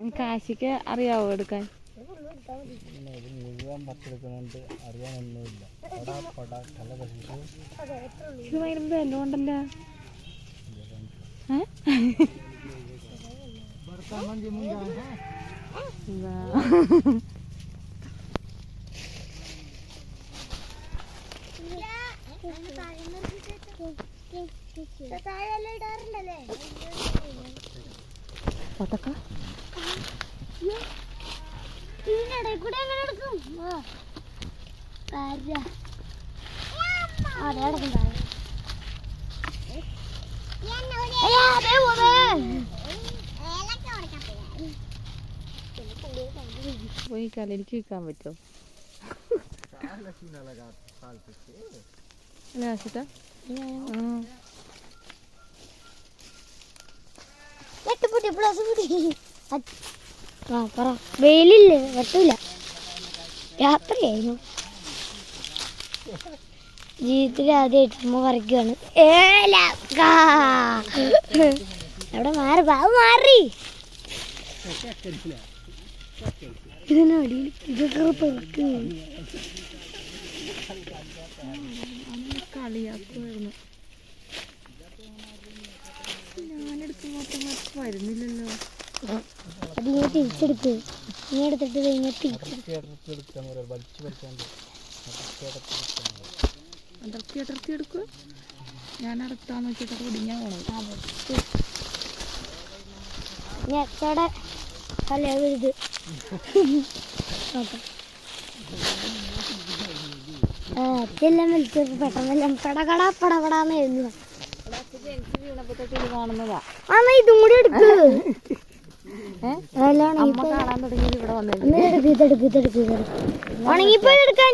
കാശിക്ക് അറിയാവോ എടുക്കാൻ മുഴുവൻ പച്ചെടുക്കുന്നുണ്ട് അറിയാനൊന്നുമില്ല ഇത് ഭയങ്കര? ഇതാ. പൊട്ടക്ക ഇതിനിടയിൽ കൂടെ എങ്ങനെ എടുക്കും ആ. ആരാ? ആ, ദേ കിടക്കും താഴെ. അയ്യാ, ദേ പോണേ. പോയി കലരിക്ക് വെക്കാൻ പറ്റുമോ അല്ല കാശിട്ട വെട്ടുപുട്ടി, പ്ലസ് പുട്ടി. ആ, പറ. വെയിലില്ലേ? വെട്ടൂല. രാത്രിയായിരുന്നു ജീവിതത്തിൽ ആദ്യമായിട്ട് അമ്മ പറിക്കുകയാണ് അവിടെ മാറി ബാബു മാറി. കളിയാക്കുമായിരുന്നു ഞാനെടുത്ത് മാത്രം വരുന്നില്ലല്ലോ. അത് നീ തിരിച്ചെടുക്ക്. നീ എടുത്തിട്ട് ഇങ്ങനെ തിരിച്ചെടുക്ക് അടർത്തി എടുക്കുക ഞാൻ അടർത്താന്ന് വെച്ചിട്ട് ഒടിഞ്ഞാ പോണത്. ഞാൻ എത്തോടെ കലവരുത് നോക്കാം ആ അതെല്ലാം വലിച്ചെടുത്ത് പെട്ടെന്നെല്ലാം എഴുതുക തൊട്ട് ഇത് കാണുന്നതാ. അമ്മ ഇതും കൂടി എടുക്ക്. ഏ? അതെല്ലാം അമ്മ കാണാൻ തുടങ്ങിയത് ഇവിടെ വന്നു. ഇതെടുക്ക് ഇതെടുക്ക് ഇതെടുക്ക് ഉണങ്ങിപ്പോ എടുക്കാൻ.